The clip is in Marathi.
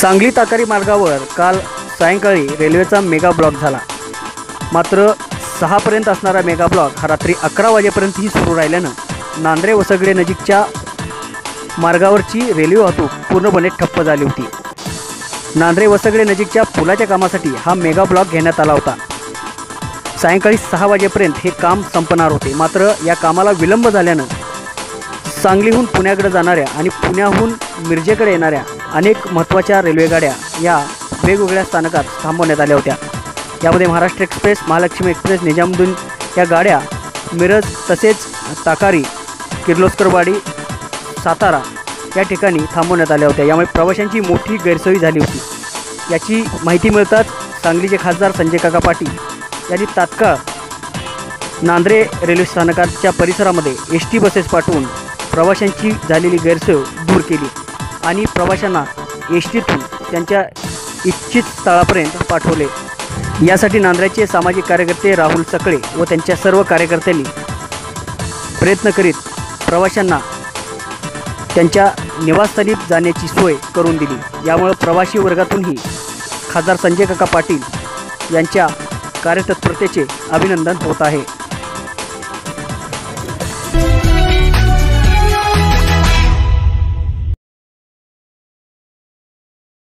सांगली ताकारी मार्गावर काल सायंकाळी रेल्वेचा मेगा ब्लॉक झाला. मात्र सहापर्यंत असणारा मेगा ब्लॉक हा रात्री अकरा वाजेपर्यंतही सुरू राहिल्यानं नांद्रे वसगडे नजीकच्या मार्गावरची रेल्वे वाहतूक पूर्णपणे ठप्प झाली होती. नांद्रे वसगडे नजीकच्या पुलाच्या कामासाठी हा मेगा ब्लॉक घेण्यात आला होता. सायंकाळी सहा वाजेपर्यंत हे काम संपणार होते. मात्र या कामाला विलंब झाल्यानं सांगलीहून पुण्याकडे जाणाऱ्या आणि पुण्याहून मिरजेकडे येणाऱ्या अनेक महत्त्वाच्या रेल्वेगाड्या या वेगवेगळ्या स्थानकात थांबवण्यात आल्या होत्या. यामध्ये महाराष्ट्र एक्सप्रेस महालक्ष्मी एक्सप्रेस निजामुद्दीन या गाड्या मिरज तसेच ताकारी किर्लोस्करवाडी सातारा या ठिकाणी थांबवण्यात आल्या होत्या. यामुळे प्रवाशांची मोठी गैरसोय झाली होती. याची माहिती मिळताच सांगलीचे खासदार संजय काका पाटील यांनी तात्काळ नांद्रे रेल्वे स्थानकाच्या परिसरामध्ये एस टी बसेस पाठवून प्रवाशांची झालेली गैरसोय दूर केली. आणि प्रवाशांना एस टीतून त्यांच्या इच्छित स्थळापर्यंत पाठवले. यासाठी नांद्र्याचे सामाजिक कार्यकर्ते राहुल सकळे व त्यांच्या सर्व कार्यकर्त्यांनी प्रयत्न करीत प्रवाशांना त्यांच्या निवासस्थानी जाण्याची सोय करून दिली. यामुळे प्रवासी वर्गातूनही खासदार संजय काका पाटील यांच्या कार्यतत्परतेचे अभिनंदन होत आहे.